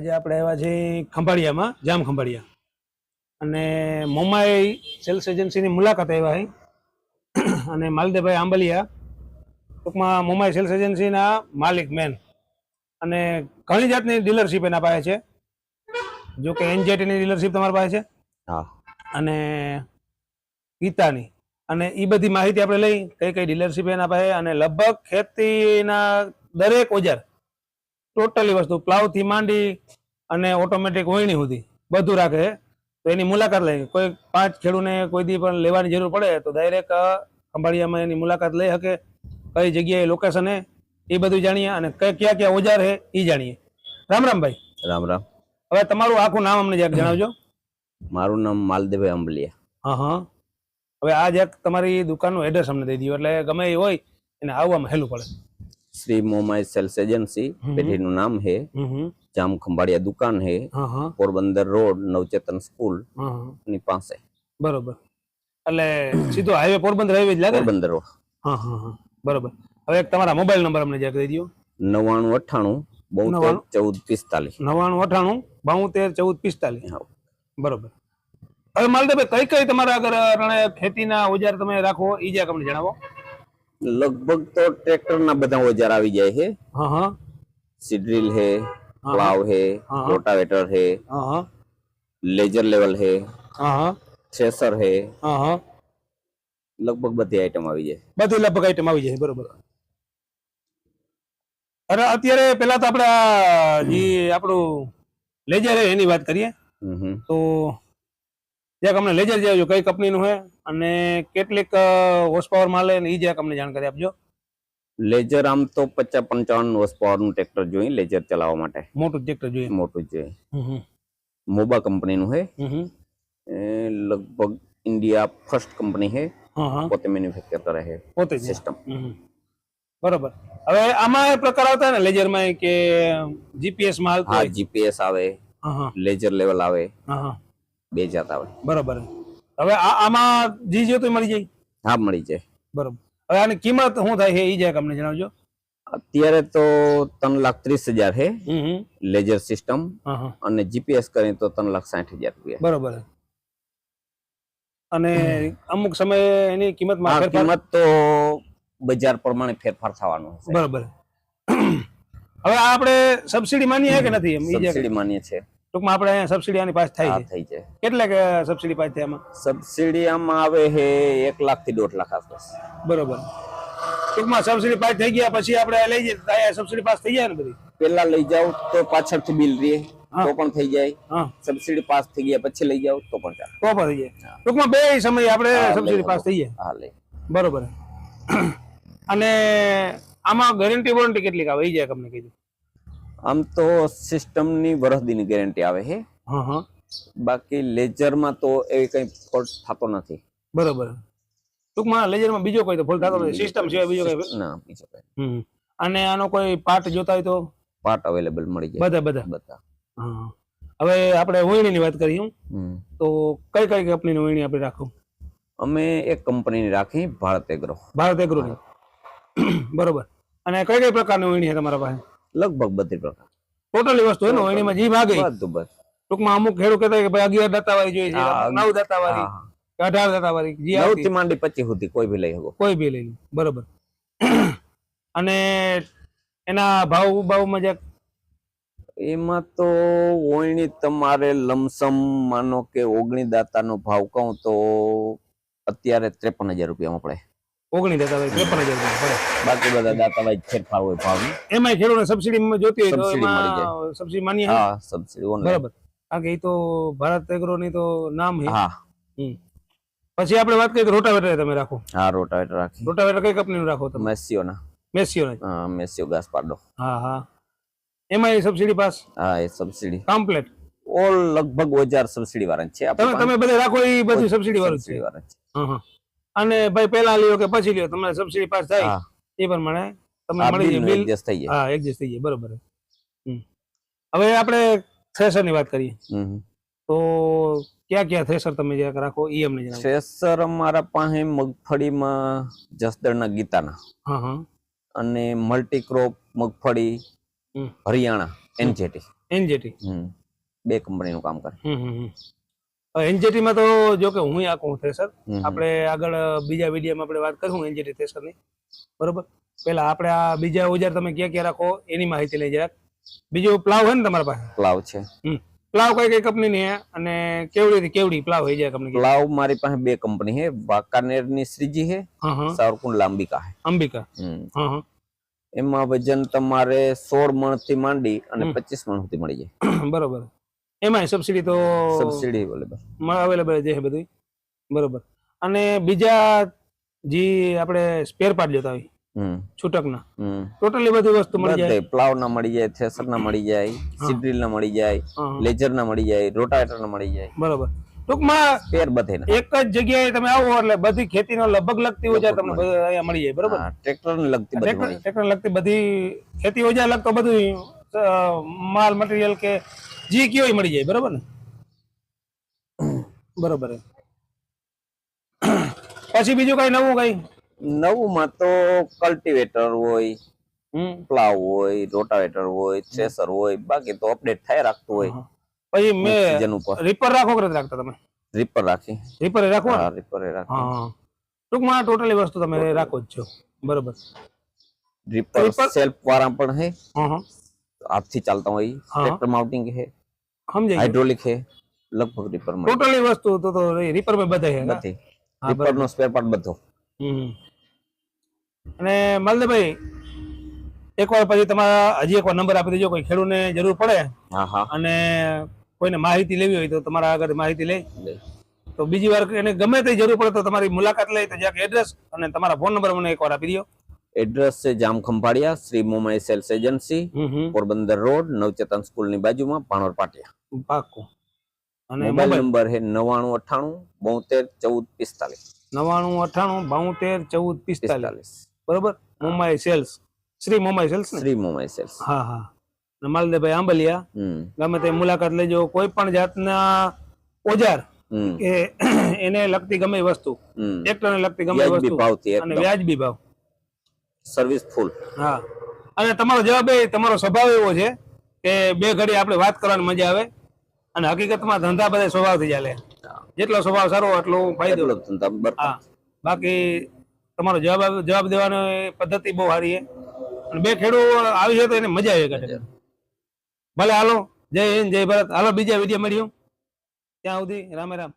આજે આપણે આવ્યા છે ખંભાળિયામાં જામ ખંભાળિયા. અને મોમાઈ સેલ્સ એજન્સીની મુલાકાત આવ્યા છે. અને માલદેભાઈ આંબલિયા ટૂંકમાં મોમાઈ સેલ્સ એજન્સીના માલિક મેન. અને ઘણી જાતની ડીલરશીપ એના પાસે છે. જો કે એનજેટીની ડીલરશીપ તમારી પાસે છે. હા. અને ગીતાની. અને એ બધી માહિતી આપણે લઈ કઈ કઈ ડીલરશીપ એના પાસે અને લગભગ ખેતીના દરેક ઓજાર ટોટલી વસ્તુ પ્લાવથી માંડી અને ઓટોમેટિક વહીણી સુધી બધું રાખે તો એની મુલાકાત લઈ. કોઈ પાંચ ખેડૂને કોઈ દી પણ લેવાની જરૂર પડે તો ડાયરેક્ટ ખંભાળિયામાં એની મુલાકાત લઈ શકે. કઈ જગ્યાએ લોકેશન હે એ બધું જાણીએ અને ક્યાં ક્યાં ઓજાર હે એ જાણીએ. રામ રામ ભાઈ. રામ રામ. હવે તમારું આખું નામ અમને જરાક જણાવજો. મારું નામ માલદેભાઈ અંબલિયા. હા હા. હવે આ જ્યાંક તમારી દુકાનનું એડ્રેસ અમને દઈ દો એટલે ગમે એ હોય એને આવવામાં હેલું પડે. Shri Momai sales agency. પેઢીનું નામ હમ. જામ ખંભાળિયા દુકાન હે હા હા. Porbandar road Navchetan school. ની પાસે. બરોબર. એટલે સીધો હાઈવે પોરબંદર હાઈવે જ લાગે પોરબંદર રોડ. હા હા હા. બરોબર. હવે તમારા મોબાઈલ નંબર અમને જરાક દઈ દો નવાણું અઠાણું બોતેર. ચૌદ પિસ્તાલીસ. નવાણું અઠાણું બોતેર ચૌદ પિસ્તાલીસ. હા. બરોબર. હવે માલદેભાઈ કઈ કઈ તમારા આગળ અટાણે ખેતીના ઓજાર તમે રાખો એ જે અમને જણાવો. લગભગ તો ટ્રેક્ટર ના બધા ઓજાર આવી જાય છે હા હા. સીડ્રીલ હા. પ્લાવ है हाँ। रोटावेटर है હા હા लेजर लेवल है હા હા थ्रेसर है હા હા લગભગ બધી આઈટમ આવી જાય બધી લગભગ આઈટમ આવી જાય બરોબર અરે અત્યારે પેલા તો આપણે આ જે આપણું લેજર હે એની વાત કરીએ હમ હમ. તો જ્યાંક અમને લેજર જાવજો કઈ કંપનીનું છે અને કેટલીક હોર્સ પાવર માલે ને એ જ્યાંક અમને જાણકારી આપજો લેજર આમ તો પચાસ પંચાવન હોર્સ પાવરનું ટ્રેક્ટર જોઈએ લેજર ચલાવવા માટે. મોટું ટ્રેક્ટર જોઈએ. મોટું જ જોઈએ. મોબા કંપનીનું. એ લગભગ ઇન્ડિયા ફર્સ્ટ કંપની હા. હા પોતે મેન્યુફેક્ચર કરે છે પોતે જ સિસ્ટમ. બરોબર. હવે આમાં પ્રકાર આવતા ને લેજરમાં કે જીપીએસમાં હા જીપીએસ આવે. હા હા. લેજર લેવલ આવે. હા હા. બે જાત આવે. બરોબર. હવે આ આમાં જી તો મળી જાય? હા મળી જાય. બરોબર. હવે આની કિંમત શું થાય છે એ જ્યાંક અમને જણાવજો. અત્યારે તો ત્રણ લાખ ત્રીસ હજાર છે. લેજર સિસ્ટમ અને જીપીએસ કરીએ તો ત્રણ લાખ સાઠ હજાર રૂપિયા. બરોબર. અને અમુક સમયે એની કિંમતમાં કિંમત તો બજાર પ્રમાણે ફેરફાર થવાનો બરોબર. હવે આપણે સબસિડી માનીએ કે નથી સબસિડી માનીએ છે ટૂંકમાં આપણે અહીંયા સબસિડી આની પાસ થાય થઈ છે કેટલે સબસિડી પાસ થાય આમાં? સબસિડી આમાં આવે છે એક લાખથી દોઢ લાખ આસપાસ. બરોબર. ટૂંકમાં સબસિડી પાસ થઈ ગયા પછી આપણે લઈ જઈએ તો અહીંયા સબસિડી પાસ થઈ જાય ને બધી? પેલા લઈ જાવ તો પાછળથી બિલ રે તો પણ થઈ જાય. સબસિડી પાસ થઈ ગયા પછી લઈ જાવ તો પણ ચાલે. પ્રોપર થઈ જાય. ટૂંકમાં બે સમય આપણે સબસિડી પાસ થઈ જાય. હા લે બરોબર. અને આમાં ગેરંટી વોરંટી કેટલીક આવે? એ જાય તમને કીધું. આમ તો સિસ્ટમની વરસદીની ગેરંટી આવે છે બાકી લેજરમાં તો એવી કઈ ફોલ્ટ થતો નથી. બરોબર. ટૂંકમાં લેજરમાં બીજો કોઈ તો ફોલ્ટ થતો નથી. સિસ્ટમ સિવાય બીજો કઈ? ના બીજો કઈ. અને આનો કોઈ પાર્ટ જોતા હોય તો? પાર્ટ અવેલેબલ મળી જાય. બધા બધા? બધા. હવે આપણે વહીણીની વાત કરીએ. તો કઈ કઈ કંપનીની વહીણી આપણે રાખું? અમે એક કંપનીની રાખી ભારત એગ્રો. ભારત એગ્રોની. બરોબર. અને કઈ કઈ પ્રકારની વહીણી છે તમારા પાસે? લગભગ બધી પ્રકાર. ટોટલી વસ્તુ એનો ને જીભ આ ગઈ બધું બધું. ટૂંકમાં અમુક ખેડૂત કહેતા કે ભાઈ અગિયાર દાતાવાળી જોઈએ છે નવ દાતાવાળી અઢાર દાતાવાળી જી. નવથી માંડી પચીસ સુધી કોઈ બી લઈ શકો. કોઈ બી લઈ બરોબર. અને એના ભાવ ભાવમાં જે એમાં તો ઓયણી તમારે લમસમ માનો કે ઓગણી દાતાનો ભાવ કહું તો અત્યારે ત્રેપન હજાર રૂપિયામાં પડે. ઓગણી દાતાવાળી ત્રેપન હજાર રૂપિયા પડે બાકી બધા દાતા વાઇઝ ફેરફાર હોય ભાવ. એમાં ખેડૂતને સબસિડી જોતી હોય તો એમાં સબસિડી માની હા સબસિડી ઓનલાઈન બરાબર. કારણ કે એ તો ભારત એગ્રોની તો નામ હે. હા પછી આપણે વાત કરીએ તો રોટાવેટર તમે રાખો. હા રોટાવેટર રાખો રોટાવેટર કઈ કંપનીનું રાખો તમે? મેસિયોના મેસિયો હા મેસિયો ઘાસ પાડો. હા હા. એમાં એ સબસિડી પાસ? હા એ સબસિડી કમ્પ્લીટ ઓલ લગભગ ઓજાર સબસિડી વાળા છે તમે તમે બધા રાખો એ બધું સબસિડી વાળા છે. હા હા. અને ભાઈ પહેલા લ્યો કે પછી લ્યો તમને સબસિડી પાસ થાય એ પ્રમાણે તમને મળી જાય બિલ એડજસ્ટ થઈ જાય. હા એડજસ્ટ થઈ જાય બરોબર. હવે આપણે થ્રેશરની વાત કરીએ. તો ક્યાં ક્યાં થ્રેશર તમે જે રાખો એ અમને જણાવો. થ્રેસર અમારા પાસે મગફળીમાં જસદણના ગીતાના. હા હા. અને મલ્ટીક્રોપ મગફળી હમ. હરિયાણા એનજેટી. એનજેટી. બે કંપનીનું કામ કરે. એનજીટીમાં તો જો કે હું આખું થ્રેસર આપણે આગળ બીજા વિડીયોમાં આપણે વાત કરીશું એનજીટી થ્રેસરની બરોબર? પેલા આપણે આ બીજા ઓજાર તમે ક્યાં ક્યાં રાખો એની માહિતી લઈ જાય બીજું પ્લાવ હે ને તમારા પાસે? પ્લાવ છે. પ્લાવ કઈ કઈ કંપની ની અને કેવડી થી કેવડી પ્લાવ હે જાય કંપની પ્લાવ મારી પાસે બે કંપની હે. વાંકાનેરની શ્રીજી હે સાવરકુંડ અંબિકા. હે અંબિકા એમાં વજન તમારે સોળ મણથી માંડી અને પચીસ મણ સુધી મળી જાય. બરોબર. એમાં સબસિડી તો સબસિડી અવેલેબલ અવેલેબલ છે બધી બરોબર. અને બીજા જે આપણે સ્પેર પાર્ટ જોતા હોય છૂટકના ટોટલી બધી વસ્તુ મળી જાય. પ્લાવ ના મળી જાય થ્રેસર ના મળી જાય સીડ્રીલ ના મળી જાય. લેજર ના મળી જાય રોટાવેટર ના મળી જાય. બરોબર. ટૂંકમાં પેર બધે એક જ જગ્યાએ તમે આવો એટલે બધી ખેતીનો લગભગ લગતી ઓજાર તમને અહીંયા મળી જાય બરોબર? ટ્રેક્ટર ને લગતી ટ્રેક્ટર લગતી બધી ખેતી ઓજાર લગતો બધું માલ મટીરિયલ કે જે કયો એ મળી જાય બરોબર ને? બરોબર. પછી બીજું કઈ નવું કઈ? નવું માં તો કલ્ટિવેટર હોય પ્લાવ હોય રોટાવેટર હોય થ્રેસર હોય બાકી તો અપડેટ થાય રાખતું હોય. પછી મેં રીપર રાખો કે રાખતા તમે? રીપર રાખી. રીપર રાખો? હા રીપર રાખી. હા ટૂંકમાં ટોટલી વસ્તુ તમે રાખો જ છો. બરોબર. રીપર સેલ્ફ વાળા પણ હે હા. હાથથી ચાલતા હોય હા. ટ્રેક્ટર માઉન્ટિંગ है। હાઇડ્રોલિક है। લગભગ રીપરમાં ટોટલી વસ્તુ તો તો રીપરમાં બધા છે નથી હા, રીપર નો સ્પેર પાર્ટ બધો અને માલદેભાઈ એકવાર પછી તમારા હજી એકવાર નંબર આપી દેજો કોઈ ખેડૂતને જરૂર પડે હા હા અને કોઈને માહિતી લેવી હોય તો તમારા આગળ માહિતી લે લે. તો બીજી વાર એને ગમે તે જરૂર પડે તો તમારી મુલાકાત લઈ તો જ્યાં એડ્રેસ અને તમારા ફોન નંબર મને એકવાર આપી દો એડ્રેસ છે Jam Khambhaliya Shri Momai sales agency Porbandar road Navchetan સ્કૂલની બાજુમાં ભાણોર પાટિયા. પાકું. અને મોબાઈલ નંબર છે નવાણું અઠાણું બોતેર ચૌદ પિસ્તાલીસ. નવાણું અઠાણું બાઉતેર ચૌદ પિસ્તાલીસ. બરોબર? Momai sales. Shri Momai sales Shri Momai sales. હા હા. માલદેભાઈ આંબલિયા ગમે તે મુલાકાત લેજો. કોઈ પણ જાતના ઓજાર એને લગતી ગમે વસ્તુ. ટ્રેક્ટર ને લગતી ગમે વસ્તુ. અને વ્યાજબી ભાવ. સર્વિસ ફૂલ હા. અને તમારો જવાબ એ તમારો સ્વભાવ એવો છે કે બે ઘડી આપણે વાત કરવાની મજા આવે અને હકીકતમાં ધંધા બધા સ્વભાવથી ચાલે. જેટલો સ્વભાવ સારો એટલો ફાયદો. ધંધા બાકી તમારો જવાબ જવાબ દેવાનો પદ્ધતિ બહુ સારી છે. અને બે ખેડૂત આવી છે તો એને મજા આવી કાઢે ભલે હાલો. જય હિન્દ જય ભારત. હાલો બીજા વીડિયો મળ્યું ત્યાં સુધી રામે રામ.